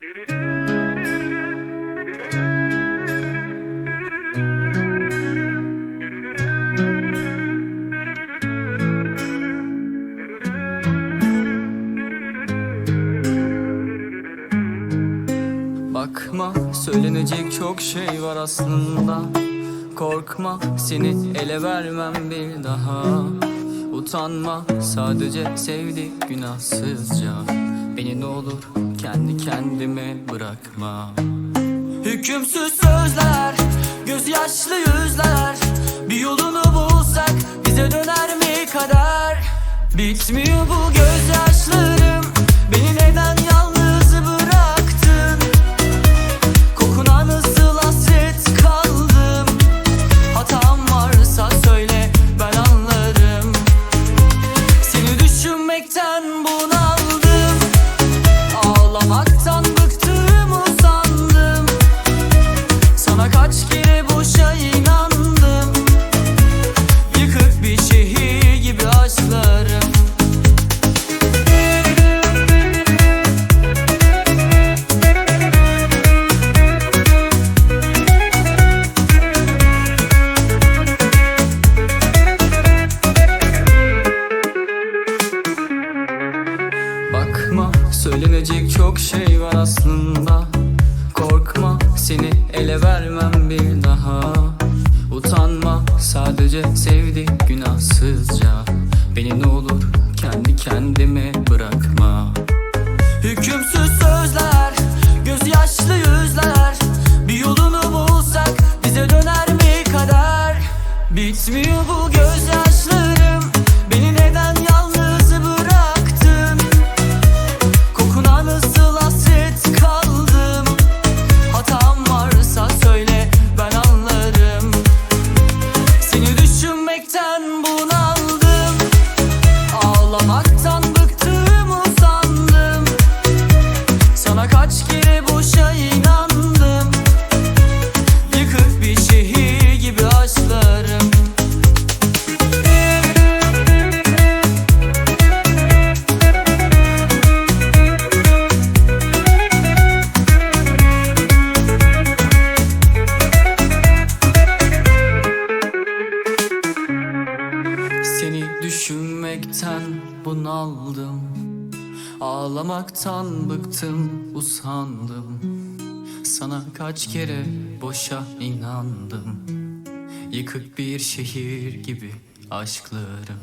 Bakma söylenecek çok şey var aslında. Korkma seni ele vermem bir daha. Utanma sadece sevdik günahsızca Beni ne olur kendi kendime bırakma. Hükümsüz sözler, gözyaşlı yüzler. Bir yolunu bulsak bize döner mi kader? Bitmiyor bu gözyaşlarım. Beni neden yalnız bıraktın? Kokuna nasıl hasret kaldım. Hatam varsa söyle ben anlarım. Seni düşünmekten söylenecek çok şey var aslında. Korkma seni ele vermem bir daha. Utanma sadece sevdik günahsızca. Beni ne olur kendi kendime bırakma. Hükümsüz sözler, gözyaşlı yüzler. Bir yolunu bulsak bize döner mi kader. Bitmiyor bu gözyaşlarım Sana kaç kere boşa inandım. Yıkık bir şehir gibi aşklarım. Seni düşünmekten bunaldım Ağlamaktan bıktım usandım. Sana kaç kere boşa inandım. Yıkık bir şehir gibi aşklarım